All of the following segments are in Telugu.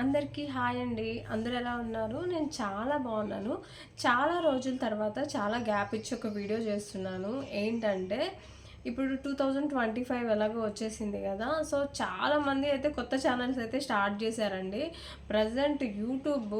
అందరికీ హాయ్ అండి. అందరు ఎలా ఉన్నారు? నేను చాలా బాగున్నాను. చాలా రోజుల తర్వాత చాలా గ్యాప్ ఇచ్చి ఒక వీడియో చేస్తున్నాను. ఏంటంటే ఇప్పుడు టూ థౌజండ్ ట్వంటీ ఫైవ్ ఎలాగో వచ్చేసింది కదా. సో చాలామంది అయితే కొత్త ఛానల్స్ అయితే స్టార్ట్ చేశారండి. ప్రజెంట్ యూట్యూబ్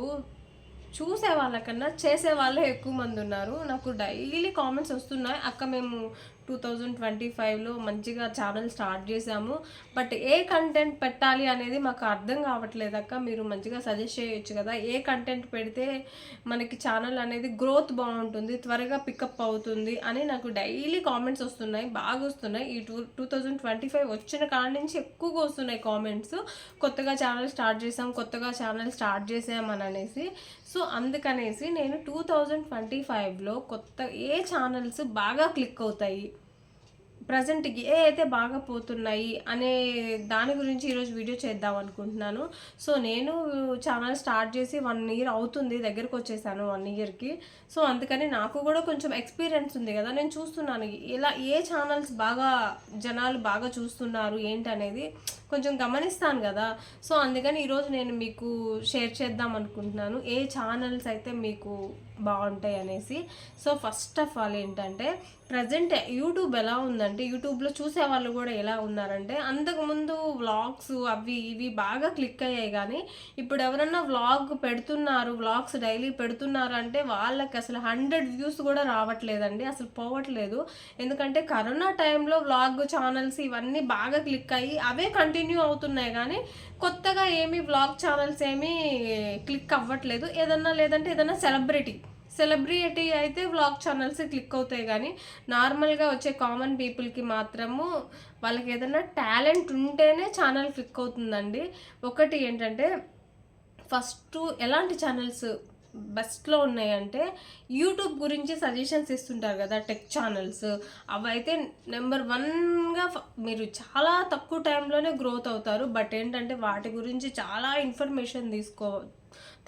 చూసే వాళ్ళకన్నా చేసే వాళ్ళే ఎక్కువ మంది ఉన్నారు. నాకు డైలీ కామెంట్స్ వస్తున్నాయి. అక్క మేము టూ థౌజండ్ ట్వంటీ ఫైవ్లో మంచిగా ఛానల్ స్టార్ట్ చేసాము బట్ ఏ కంటెంట్ పెట్టాలి అనేది మాకు అర్థం కావట్లేదు అక్క. మీరు మంచిగా సజెస్ట్ చేయొచ్చు కదా. ఏ కంటెంట్ పెడితే మనకి ఛానల్ అనేది గ్రోత్ బాగుంటుంది త్వరగా పికప్ అవుతుంది అని నాకు డైలీ కామెంట్స్ వస్తున్నాయి బాగా వస్తున్నాయి. ఈ two two thousand twenty five వచ్చిన కాడ నుంచి ఎక్కువగా వస్తున్నాయి కామెంట్స్. కొత్తగా ఛానల్ స్టార్ట్ చేసాం కొత్తగా ఛానల్ స్టార్ట్ చేసామని అనేసి. సో అందుకనేసి నేను టూ థౌజండ్ ట్వంటీ ఫైవ్లో కొత్త ఏ ఛానల్స్ బాగా క్లిక్ అవుతాయి? ప్రజెంట్కి ఏ అయితే బాగా పోతున్నాయి అనే దాని గురించి ఈరోజు వీడియో చేద్దాం అనుకుంటున్నాను. సో నేను ఛానల్ స్టార్ట్ చేసి వన్ ఇయర్ అవుతుంది దగ్గరకు వచ్చేసాను వన్ ఇయర్కి. సో అందుకని నాకు కూడా కొంచెం ఎక్స్పీరియన్స్ ఉంది కదా నేను చూస్తున్నాను. ఇలా ఏ ఛానల్స్ బాగా జనాలు బాగా చూస్తున్నారు ఏంటనేది కొంచెం గమనిస్తాను కదా. సో అందుకని ఈరోజు నేను మీకు షేర్ చేద్దాం అనుకుంటున్నాను. ఏ ఛానల్స్ అయితే మీకు బాగుంటాయి అనేసి. సో ఫస్ట్ ఆఫ్ ఆల్ ఏంటంటే ప్రజెంట్ యూట్యూబ్ ఎలా ఉందంటే యూట్యూబ్లో చూసే వాళ్ళు కూడా ఎలా ఉన్నారంటే అంతకుముందు వ్లాగ్స్ అవి ఇవి బాగా క్లిక్ అయ్యాయి కానీ ఇప్పుడు ఎవరన్నా వ్లాగ్ పెడుతున్నారు వ్లాగ్స్ డైలీ పెడుతున్నారు అంటే వాళ్ళకి అసలు హండ్రెడ్ వ్యూస్ కూడా రావట్లేదండి. అసలు పోవట్లేదు. ఎందుకంటే కరోనా టైంలో వ్లాగ్ ఛానల్స్ ఇవన్నీ బాగా క్లిక్ అయ్యి అవే కంటిన్యూ అవుతున్నాయి కానీ కొత్తగా ఏమి వ్లాగ్ ఛానల్స్ ఏమీ క్లిక్ అవ్వట్లేదు. ఏదన్నా లేదంటే ఏదన్నా సెలబ్రిటీ సెలబ్రిటీ అయితే వ్లాగ్ ఛానల్స్ క్లిక్ అవుతాయి కానీ నార్మల్గా వచ్చే కామన్ పీపుల్కి మాత్రము వాళ్ళకి ఏదైనా టాలెంట్ ఉంటేనే ఛానల్ క్లిక్ అవుతుందండి. ఒకటి ఏంటంటే ఫస్ట్ ఎలాంటి ఛానల్స్ బెస్ట్లో ఉన్నాయంటే యూట్యూబ్ గురించి సజెషన్స్ ఇస్తుంటారు కదా టెక్ ఛానల్స్. అవైతే నెంబర్ వన్గా మీరు చాలా తక్కువ టైంలోనే గ్రోత్ అవుతారు. బట్ ఏంటంటే వాటి గురించి చాలా ఇన్ఫర్మేషన్ తీసుకో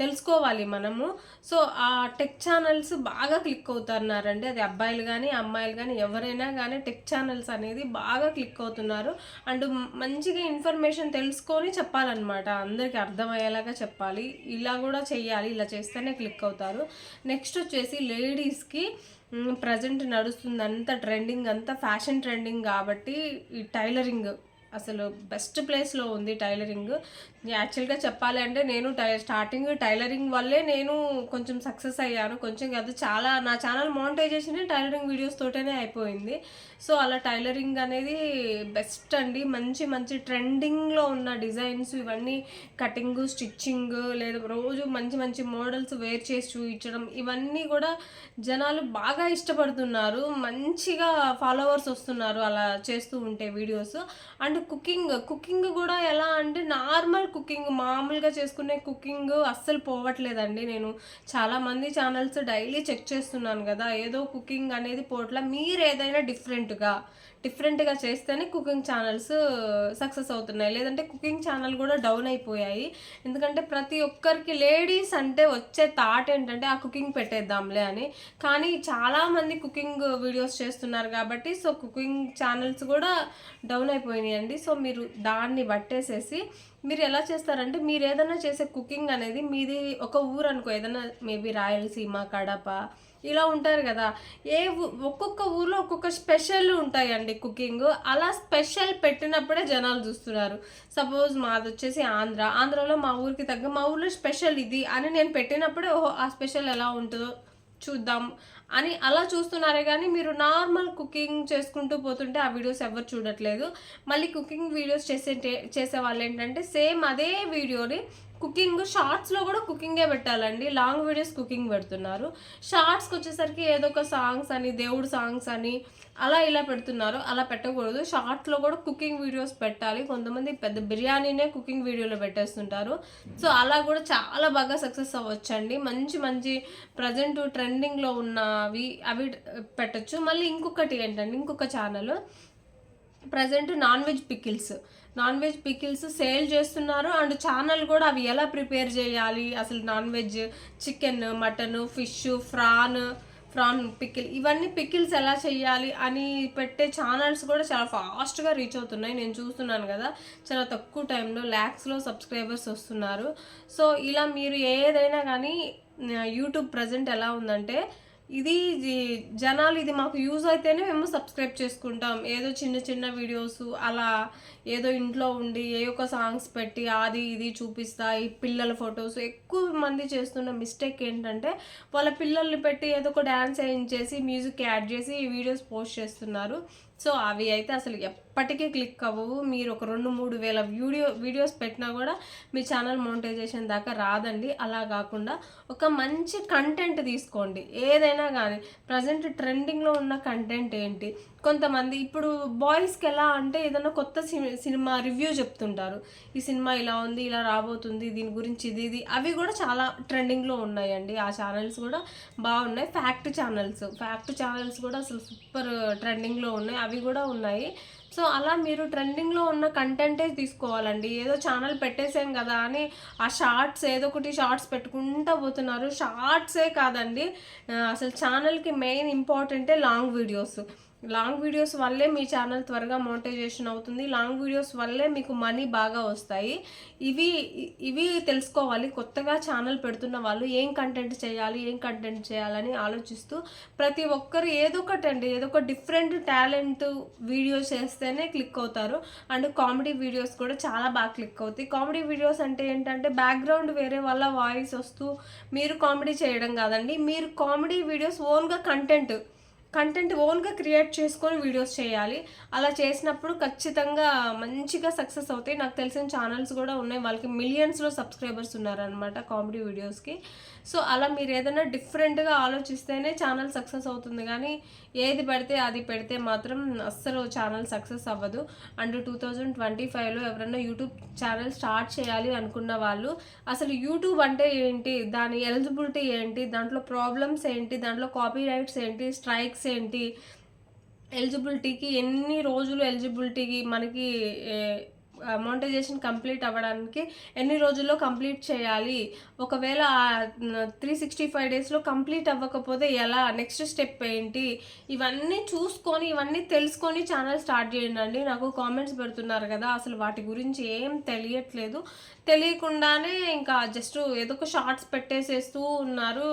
తెలుసుకోవాలి మనము. సో ఆ టెక్ ఛానల్స్ బాగా క్లిక్ అవుతున్నారండి. అది అబ్బాయిలు కానీ అమ్మాయిలు కానీ ఎవరైనా కానీ టెక్ ఛానల్స్ అనేది బాగా క్లిక్ అవుతున్నారు. అండ్ మంచిగా ఇన్ఫర్మేషన్ తెలుసుకొని చెప్పాలన్నమాట. అందరికీ అర్థమయ్యేలాగా చెప్పాలి. ఇలా కూడా చెయ్యాలి. ఇలా చేస్తేనే క్లిక్ అవుతారు. నెక్స్ట్ వచ్చేసి లేడీస్కి ప్రజెంట్ నడుస్తుంది అంత ట్రెండింగ్ అంతా ఫ్యాషన్ ట్రెండింగ్ కాబట్టి ఈ టైలరింగ్ అసలు బెస్ట్ ప్లేస్లో ఉంది టైలరింగ్. యాక్చువల్గా చెప్పాలి అంటే నేను టై స్టార్టింగ్ టైలరింగ్ వల్లే నేను కొంచెం సక్సెస్ అయ్యాను. కొంచెం కాదు చాలా నా ఛానల్ మానిటైజేషన్ టైలరింగ్ వీడియోస్ తోటనే అయిపోయింది. సో అలా టైలరింగ్ అనేది బెస్ట్ అండి. మంచి మంచి ట్రెండింగ్లో ఉన్న డిజైన్స్ ఇవన్నీ కటింగ్ స్టిచ్చింగ్ లేదా రోజు మంచి మంచి మోడల్స్ వేర్ చేసి చూపించడం ఇవన్నీ కూడా జనాలు బాగా ఇష్టపడుతున్నారు. మంచిగా ఫాలోవర్స్ వస్తున్నారు అలా చేస్తూ ఉంటే వీడియోస్ అండ్ కుకింగ్ కుకింగ్ కూడా ఎలా అంటే నార్మల్ కుకింగ్ మామూలుగా చేసుకునే కుకింగ్ అస్సలు పోవట్లేదండి నేను. చాలామంది ఛానల్స్ డైలీ చెక్ చేస్తున్నాను కదా ఏదో కుకింగ్ అనేది పోవట్ల మీరు ఏదైనా డిఫరెంట్గా డిఫరెంట్గా చేస్తేనే కుకింగ్ ఛానల్స్ సక్సెస్ అవుతున్నాయి. లేదంటే కుకింగ్ ఛానల్ కూడా డౌన్ అయిపోయాయి. ఎందుకంటే ప్రతి ఒక్కరికి లేడీస్ అంటే వచ్చే థాట్ ఏంటంటే ఆ కుకింగ్ పెట్టేద్దాంలే అని. కానీ చాలామంది కుకింగ్ వీడియోస్ చేస్తున్నారు కాబట్టి సో కుకింగ్ ఛానల్స్ కూడా డౌన్ అయిపోయినాయి అండి సో మీరు దాన్ని పట్టేసేసి మీరు ఎలా చేస్తారంటే మీరు ఏదైనా చేసే కుకింగ్ అనేది మీది ఒక ఊరు అనుకో. ఏదైనా మేబీ రాయలసీమ కడప ఇలా ఉంటారు కదా. ఏ ఒక్కొక్క ఊర్లో ఒక్కొక్క స్పెషల్ ఉంటాయండి కుకింగ్. అలా స్పెషల్ పెట్టినప్పుడే జనాలు చూస్తున్నారు. సపోజ్ మాది వచ్చేసి ఆంధ్ర. ఆంధ్రాలో మా ఊరికి తగ్గ మా ఊర్లో స్పెషల్ ఇది అని నేను పెట్టినప్పుడే ఓహో ఆ స్పెషల్ ఎలా ఉంటుందో చూద్దాం అని అలా చూస్తున్నారే కానీ మీరు నార్మల్ కుకింగ్ చేసుకుంటూ పోతుంటే ఆ వీడియోస్ ఎవరు చూడట్లేదు. మళ్ళీ కుకింగ్ వీడియోస్ చేసే చేసే వాళ్ళు ఏంటంటే సేమ్ అదే వీడియోని కుకింగ్ షార్ట్స్లో కూడా కుకింగే పెట్టాలండి. లాంగ్ వీడియోస్ కుకింగ్ పెడుతున్నారు. షార్ట్స్కి వచ్చేసరికి ఏదో ఒక సాంగ్స్ అని దేవుడు సాంగ్స్ అని అలా ఇలా పెడుతున్నారు. అలా పెట్టకూడదు. షార్ట్స్లో కూడా కుకింగ్ వీడియోస్ పెట్టాలి. కొంతమంది పెద్ద బిర్యానీనే కుకింగ్ వీడియోలో పెట్టేస్తుంటారు. సో అలా కూడా చాలా బాగా సక్సెస్ అవ్వచ్చండి. మంచి మంచి ప్రజెంట్ ట్రెండింగ్లో ఉన్నవి అవి పెట్టచ్చు. మళ్ళీ ఇంకొకటి ఏంటండి ఇంకొక channel present non veg pickles. Non veg pickles sale చేస్తున్నారు. అండ్ ఛానల్ కూడా అవి ఎలా ప్రిపేర్ చేయాలి? అసలు non veg chicken mutton fish prawn prawn pickle ఇవన్నీ పికిల్స్ ఎలా చేయాలి అని పెట్టే ఛానల్స్ కూడా చాలా ఫాస్ట్గా రీచ్ అవుతున్నాయి. నేను చూస్తున్నాను కదా చాలా తక్కువ టైంలో ల్యాక్స్లో సబ్స్క్రైబర్స్ వస్తున్నారు. సో ఇలా మీరు ఏదైనా కానీ యూట్యూబ్ ప్రజెంట్ ఎలా ఉందంటే ఇది జనాలు ఇది మాకు యూజ్ అయితేనే మేము సబ్స్క్రైబ్ చేసుకుంటాం. ఏదో చిన్న చిన్న వీడియోస్ అలా ఏదో ఇంట్లో ఉండి ఏ ఒక్క సాంగ్స్ పెట్టి అది ఇది చూపిస్తా ఈ పిల్లల ఫొటోస్ ఎక్కువ మంది చేస్తున్న మిస్టేక్ ఏంటంటే వాళ్ళ పిల్లల్ని పెట్టి ఏదో ఒక డ్యాన్స్ వేయించేసి మ్యూజిక్ యాడ్ చేసి ఈ వీడియోస్ పోస్ట్ చేస్తున్నారు. సో అవి అయితే అసలు ఎప్పటికీ క్లిక్ అవ్వవు. మీరు ఒక రెండు మూడు వేల వీడియో వీడియోస్ పెట్టినా కూడా మీ ఛానల్ మోనిటైజేషన్ దాకా రాదండి. అలా కాకుండా ఒక మంచి కంటెంట్ తీసుకోండి. ఏదైనా కానీ ప్రజెంట్ ట్రెండింగ్లో ఉన్న కంటెంట్ ఏంటి? కొంతమంది ఇప్పుడు బాయ్స్కి ఎలా అంటే ఏదైనా కొత్త సినిమా రివ్యూ చెప్తుంటారు. ఈ సినిమా ఇలా ఉంది ఇలా రాబోతుంది దీని గురించి ఇది ఇది. అవి కూడా చాలా ట్రెండింగ్లో ఉన్నాయండి. ఆ ఛానల్స్ కూడా బాగున్నాయి. ఫ్యాక్ట్ ఛానల్స్ ఫ్యాక్ట్ ఛానల్స్ కూడా అసలు సూపర్ ట్రెండింగ్లో ఉన్నాయి. అవి కూడా ఉన్నాయి. సో అలా మీరు ట్రెండింగ్లో ఉన్న కంటెంటే తీసుకోవాలండి. ఏదో ఛానల్ పెట్టేసాం కదా అని ఆ షార్ట్స్ ఏదో ఒకటి షార్ట్స్ పెట్టుకుంటూ పోతున్నారు. షార్ట్సే కాదండి. అసలు ఛానల్కి మెయిన్ ఇంపార్టెంటే లాంగ్ వీడియోస్. లాంగ్ వీడియోస్ వల్లే మీ ఛానల్ త్వరగా మోనిటైజేషన్ అవుతుంది. లాంగ్ వీడియోస్ వల్లే మీకు మనీ బాగా వస్తాయి. ఇవి ఇవి తెలుసుకోవాలి. కొత్తగా ఛానల్ పెడుతున్న వాళ్ళు ఏం కంటెంట్ చేయాలి ఏం కంటెంట్ చేయాలని ఆలోచిస్తూ ప్రతి ఒక్కరు ఏదో ఒకటి అండి ఏదో ఒక డిఫరెంట్ టాలెంట్ వీడియో చేస్తేనే క్లిక్ అవుతారు. అండ్ కామెడీ వీడియోస్ కూడా చాలా బాగా క్లిక్ అవుతాయి. కామెడీ వీడియోస్ అంటే ఏంటంటే బ్యాక్గ్రౌండ్ వేరే వాళ్ళ వాయిస్ వస్తూ మీరు కామెడీ చేయడం కాదండి. మీరు కామెడీ వీడియోస్ ఓన్గా కంటెంట్ కంటెంట్ ఓన్గా క్రియేట్ చేసుకొని వీడియోస్ చేయాలి. అలా చేసినప్పుడు ఖచ్చితంగా మంచిగా సక్సెస్ అవుతాయి. నాకు తెలిసిన ఛానల్స్ కూడా ఉన్నాయి. వాళ్ళకి మిలియన్స్లో సబ్స్క్రైబర్స్ ఉన్నారనమాట కామెడీ వీడియోస్కి సో అలా మీరు ఏదైనా డిఫరెంట్గా ఆలోచిస్తేనే ఛానల్ సక్సెస్ అవుతుంది. కానీ ఏది పెడితే అది పెడితే మాత్రం అస్సలు ఛానల్ సక్సెస్ అవ్వదు. అండ్ టూ థౌజండ్ ట్వంటీ ఫైవ్లో ఎవరైనా యూట్యూబ్ ఛానల్ స్టార్ట్ చేయాలి అనుకున్న వాళ్ళు అసలు యూట్యూబ్ అంటే ఏంటి? దాని ఎలిజిబిలిటీ ఏంటి? దాంట్లో ప్రాబ్లమ్స్ ఏంటి? దాంట్లో కాపీ రైట్స్ ఏంటి? స్ట్రైక్స్ ఏంటి? ఎలిజిబిలిటీకి ఎన్ని రోజులు ఎలిజిబిలిటీకి మనకి మోనిటైజేషన్ కంప్లీట్ అవ్వడానికి ఎన్ని రోజుల్లో కంప్లీట్ చేయాలి? ఒకవేళ త్రీ సిక్స్టీ ఫైవ్ డేస్లో కంప్లీట్ అవ్వకపోతే ఎలా? నెక్స్ట్ స్టెప్ ఏంటి? ఇవన్నీ చూసుకొని ఇవన్నీ తెలుసుకొని ఛానల్ స్టార్ట్ చేయండి. నాకు కామెంట్స్ పెడుతున్నారు కదా అసలు వాటి గురించి ఏం తెలియట్లేదు. తెలియకుండానే ఇంకా జస్ట్ ఏదో ఒక షార్ట్స్ పెట్టేసేస్తూ ఉన్నారు.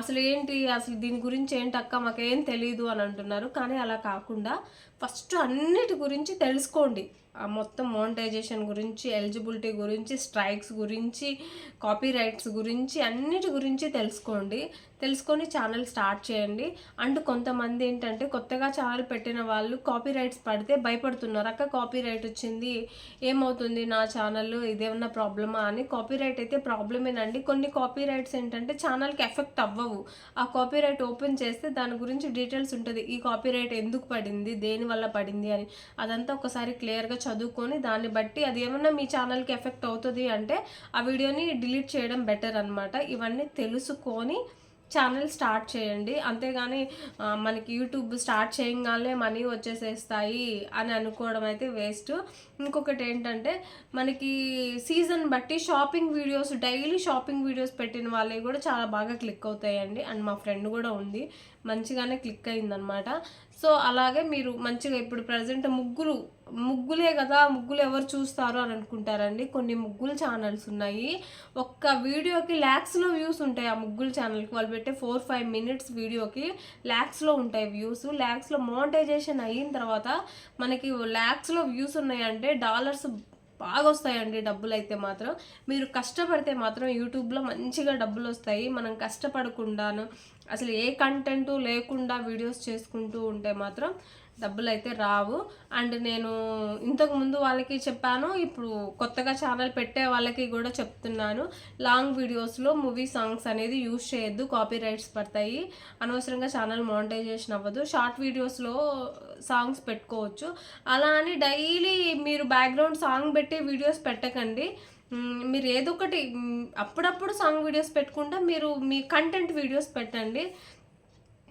అసలు ఏంటి? అసలు దీని గురించి ఏంటి అక్క? మాకేం తెలియదు అని అంటున్నారు. కానీ అలా కాకుండా ఫస్ట్ అన్నిటి గురించి తెలుసుకోండి. ఆ మొత్తం మోనిటైజేషన్ గురించి ఎలిజిబిలిటీ గురించి స్ట్రైక్స్ గురించి కాపీ రైట్స్ గురించి అన్నిటి గురించి తెలుసుకోండి. తెలుసుకొని ఛానల్ స్టార్ట్ చేయండి. అండ్ కొంతమంది ఏంటంటే కొత్తగా ఛానల్ పెట్టిన వాళ్ళు కాపీ రైట్స్ పడితే భయపడుతున్నారు. అక్క కాపీ రైట్ వచ్చింది. ఏమవుతుంది నా ఛానల్ ఇదేమన్నా ప్రాబ్లమా అని కాపీ రైట్ అయితే ప్రాబ్లమేనండి కొన్ని కాపీ రైట్స్ ఏంటంటే ఛానల్కి ఎఫెక్ట్ అవ్వవు. ఆ కాపీ రైట్ ఓపెన్ చేస్తే దాని గురించి డీటెయిల్స్ ఉంటుంది. ఈ కాపీ రైట్ ఎందుకు పడింది? దేని వల్ల పడింది అని అదంతా ఒకసారి క్లియర్గా చదువుకొని దాన్ని బట్టి అది ఏమన్నా మీ ఛానల్కి ఎఫెక్ట్ అవుతుంది అంటే ఆ వీడియోని డిలీట్ చేయడం బెటర్ అనమాట ఇవన్నీ తెలుసుకొని ఛానల్ స్టార్ట్ చేయండి. అంతేగాని మనకి యూట్యూబ్ స్టార్ట్ చేయగానే మనీ వచ్చేసేస్తాయి అని అనుకోవడం అయితే వేస్ట్. ఇంకొకటి ఏంటంటే మనకి సీజన్ బట్టి shopping videos daily shopping videos పెట్టిన వాళ్ళవి కూడా చాలా బాగా క్లిక్ అవుతాయండి. అండ్ మా ఫ్రెండ్ కూడా ఉంది. మంచిగానే క్లిక్ అయిందనమాట. సో అలాగే మీరు మంచిగా ఇప్పుడు ప్రజెంట్ ముగ్గులు ముగ్గులే కదా ముగ్గులు ఎవరు చూస్తారు అని అనుకుంటారండి. కొన్ని ముగ్గులు ఛానల్స్ ఉన్నాయి. ఒక్క వీడియోకి ల్యాక్స్లో వ్యూస్ ఉంటాయి ఆ ముగ్గులు ఛానల్కి వాళ్ళు పెట్టే ఫోర్ ఫైవ్ మినిట్స్ వీడియోకి ల్యాక్స్లో ఉంటాయి వ్యూస్ ల్యాక్స్లో మోనిటైజేషన్ అయిన తర్వాత మనకి ల్యాక్స్లో వ్యూస్ ఉన్నాయంటే డాలర్స్ బాగా వస్తాయండి డబ్బులు అయితే మాత్రం. మీరు కష్టపడితే మాత్రం యూట్యూబ్లో మంచిగా డబ్బులు వస్తాయి మనం కష్టపడకుండాను అసలు ఏ కంటెంట్ లేకుండా వీడియోస్ చేసుకుంటూ ఉంటే మాత్రం డబ్బులు అయితే రావు. అండ్ నేను ఇంతకు ముందు వాళ్ళకి చెప్పాను ఇప్పుడు కొత్తగా ఛానల్ పెట్టే వాళ్ళకి కూడా చెప్తున్నాను. లాంగ్ వీడియోస్లో మూవీ సాంగ్స్ అనేది యూజ్ చేయొద్దు కాపీ రైట్స్ పడతాయి. అనవసరంగా ఛానల్ మానిటైజేషన్ అవ్వదు. షార్ట్ వీడియోస్లో సాంగ్స్ పెట్టుకోవచ్చు. అలా అని డైలీ మీరు బ్యాక్గ్రౌండ్ సాంగ్ పెట్టి వీడియోస్ పెట్టకండి. మీరు ఏదో ఒకటి అప్పుడప్పుడు సాంగ్ వీడియోస్ పెట్టుకుంటా మీరు మీ కంటెంట్ వీడియోస్ పెట్టండి.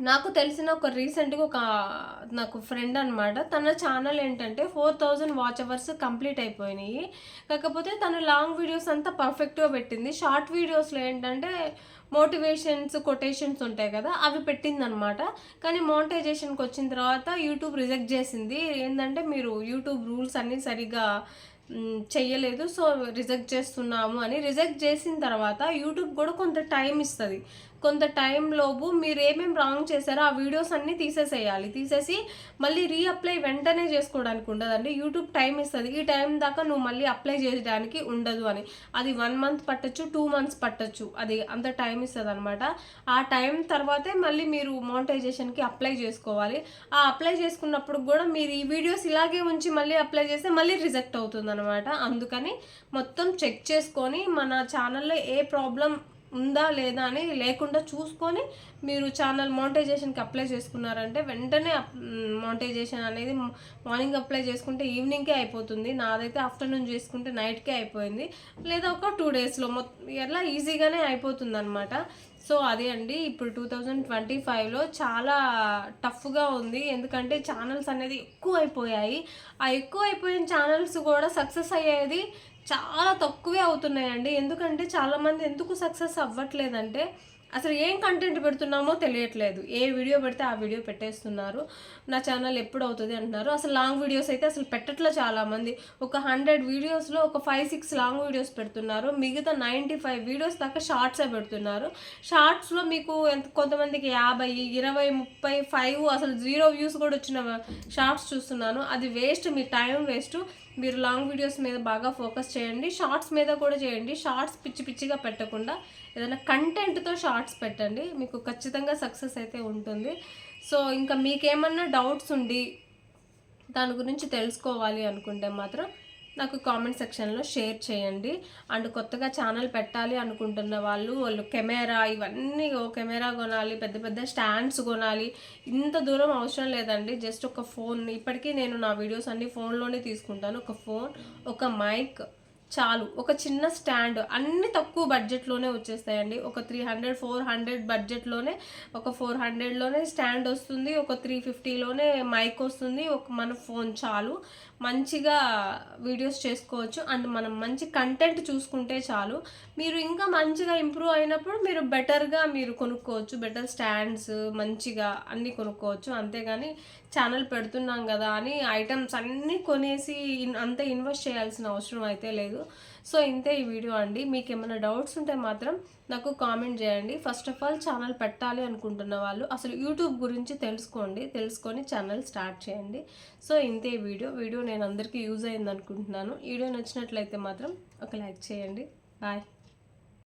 నాకు తెలిసిన ఒక రీసెంట్గా ఒక నాకు ఫ్రెండ్ అనమాట తన ఛానల్ ఏంటంటే four thousand watch hours complete అయిపోయినాయి. కాకపోతే తను లాంగ్ వీడియోస్ అంతా పర్ఫెక్ట్గా పెట్టింది. షార్ట్ వీడియోస్లో ఏంటంటే మోటివేషన్స్ కొటేషన్స్ ఉంటాయి కదా అవి పెట్టిందనమాట కానీ మోనిటైజేషన్కి వచ్చిన తర్వాత యూట్యూబ్ రిజెక్ట్ చేసింది. ఏంటంటే మీరు యూట్యూబ్ రూల్స్ అన్నీ సరిగా చెయ్యలేదు సో రిజెక్ట్ చేస్తున్నాము అని. రిజెక్ట్ చేసిన తర్వాత యూట్యూబ్ కూడా కొంత టైం ఇస్తుంది. కొంత టైంలోపు మీరు ఏమేమి రాంగ్ చేశారో ఆ వీడియోస్ అన్నీ తీసేసేయాలి. తీసేసి మళ్ళీ రీఅప్లై వెంటనే చేసుకోవడానికి ఉండదండి. యూట్యూబ్ టైం ఇస్తుంది. ఈ టైం దాకా నువ్వు మళ్ళీ అప్లై చేయడానికి ఉండదు అని. అది వన్ మంత్ పట్టచ్చు టూ మంత్స్ పట్టచ్చు. అది అంత టైం ఇస్తుంది అనమాట ఆ టైం తర్వాతే మళ్ళీ మీరు మోనిటైజేషన్కి అప్లై చేసుకోవాలి. ఆ అప్లై చేసుకున్నప్పుడు కూడా మీరు ఈ వీడియోస్ ఇలాగే ఉంచి మళ్ళీ అప్లై చేస్తే మళ్ళీ రిజెక్ట్ అవుతుంది అనమాట అందుకని మొత్తం చెక్ చేసుకొని మన ఛానల్లో ఏ ప్రాబ్లం ఉందా లేదా అని లేకుండా చూసుకొని మీరు ఛానల్ మోనిటైజేషన్కి అప్లై చేసుకున్నారంటే వెంటనే మోనిటైజేషన్ అనేది మార్నింగ్ అప్లై చేసుకుంటే ఈవినింగ్కే అయిపోతుంది. నాదైతే ఆఫ్టర్నూన్ చేసుకుంటే నైట్కే అయిపోయింది. లేదా ఒక టూ డేస్లో మొత్తం ఎలా ఈజీగానే అయిపోతుంది అనమాట సో అదే అండి. ఇప్పుడు టూ థౌజండ్ ట్వంటీ ఫైవ్లో చాలా టఫ్గా ఉంది. ఎందుకంటే ఛానల్స్ అనేది ఎక్కువ అయిపోయాయి ఆ ఎక్కువ అయిపోయిన ఛానల్స్ కూడా సక్సెస్ అయ్యేది చాలా తక్కువే అవుతున్నాయండి. ఎందుకంటే చాలామంది ఎందుకు సక్సెస్ అవ్వట్లేదంటే అసలు ఏం కంటెంట్ పెడుతున్నామో తెలియట్లేదు. ఏ వీడియో పెడితే ఆ వీడియో పెట్టేస్తున్నారు. నా ఛానల్ ఎప్పుడు అవుతుంది అంటున్నారు. అసలు లాంగ్ వీడియోస్ అయితే అసలు పెట్టట్లే చాలామంది ఒక హండ్రెడ్ వీడియోస్లో ఒక ఫైవ్ సిక్స్ లాంగ్ వీడియోస్ పెడుతున్నారు. మిగతా నైంటీ ఫైవ్ వీడియోస్ దాకా షార్ట్సే పెడుతున్నారు. షార్ట్స్లో మీకు ఎంత కొంతమందికి యాభై ఇరవై ముప్పై ఫైవ్ అసలు జీరో వ్యూస్ కూడా వచ్చిన షార్ట్స్ చూస్తున్నాను. అది వేస్ట్ మీ టైం వేస్ట్ మీరు లాంగ్ వీడియోస్ మీద బాగా ఫోకస్ చేయండి షార్ట్స్ మీద కూడా చేయండి షార్ట్స్ పిచ్చి పిచ్చిగా పెట్టకుండా ఏదైనా కంటెంట్తో షార్ట్స్ పెట్టండి మీకు ఖచ్చితంగా సక్సెస్ అయితే ఉంటుంది. సో ఇంకా మీకేమన్నా డౌట్స్ ఉండి దాని గురించి తెలుసుకోవాలి అనుకుంటే మాత్రం నాకు కామెంట్ సెక్షన్లో షేర్ చేయండి. అండ్ కొత్తగా ఛానల్ పెట్టాలి అనుకుంటున్న వాళ్ళు వాళ్ళు కెమెరా ఇవన్నీ ఓ కెమెరా కొనాలి పెద్ద పెద్ద స్టాండ్స్ కొనాలి. ఇంత దూరం అవసరం లేదండి. జస్ట్ ఒక ఫోన్ ఇప్పటికీ నేను నా వీడియోస్ అన్ని ఫోన్లోనే తీసుకుంటాను. ఒక ఫోన్ ఒక మైక్ చాలు. ఒక చిన్న స్టాండ్ అన్ని తక్కువ బడ్జెట్లోనే వచ్చేస్తాయండి. ఒక త్రీ హండ్రెడ్ ఫోర్ హండ్రెడ్ బడ్జెట్లోనే ఒక ఫోర్ హండ్రెడ్లోనే స్టాండ్ వస్తుంది. ఒక త్రీ ఫిఫ్టీలోనే మైక్ వస్తుంది. ఒక మన ఫోన్ చాలు. మంచిగా వీడియోస్ చేసుకోవచ్చు అండ్ మనం మంచి కంటెంట్ చూసుకుంటే చాలు. మీరు ఇంకా మంచిగా ఇంప్రూవ్ అయినప్పుడు మీరు బెటర్గా మీరు కొనుక్కోవచ్చు. బెటర్ స్టాండ్స్ మంచిగా అన్నీ కొనుక్కోవచ్చు. అంతేగాని ఛానల్ పెడుతున్నాం కదా అని ఐటమ్స్ అన్నీ కొనేసి అంత ఇన్వెస్ట్ చేయాల్సిన అవసరం అయితే లేదు. సో ఇంతే ఈ వీడియో అండి. మీకు ఏమైనా డౌట్స్ ఉంటే మాత్రం నాకు కామెంట్ చేయండి. ఫస్ట్ ఆఫ్ ఆల్ ఛానల్ పెట్టాలి అనుకుంటున్న వాళ్ళు అసలు యూట్యూబ్ గురించి తెలుసుకోండి. తెలుసుకొని ఛానల్ స్టార్ట్ చేయండి. సో ఇంతే ఈ వీడియో. వీడియో నేను అందరికీ యూజ్ అయింది అనుకుంటున్నాను. వీడియో నచ్చినట్లయితే మాత్రం ఒక లైక్ చేయండి. బాయ్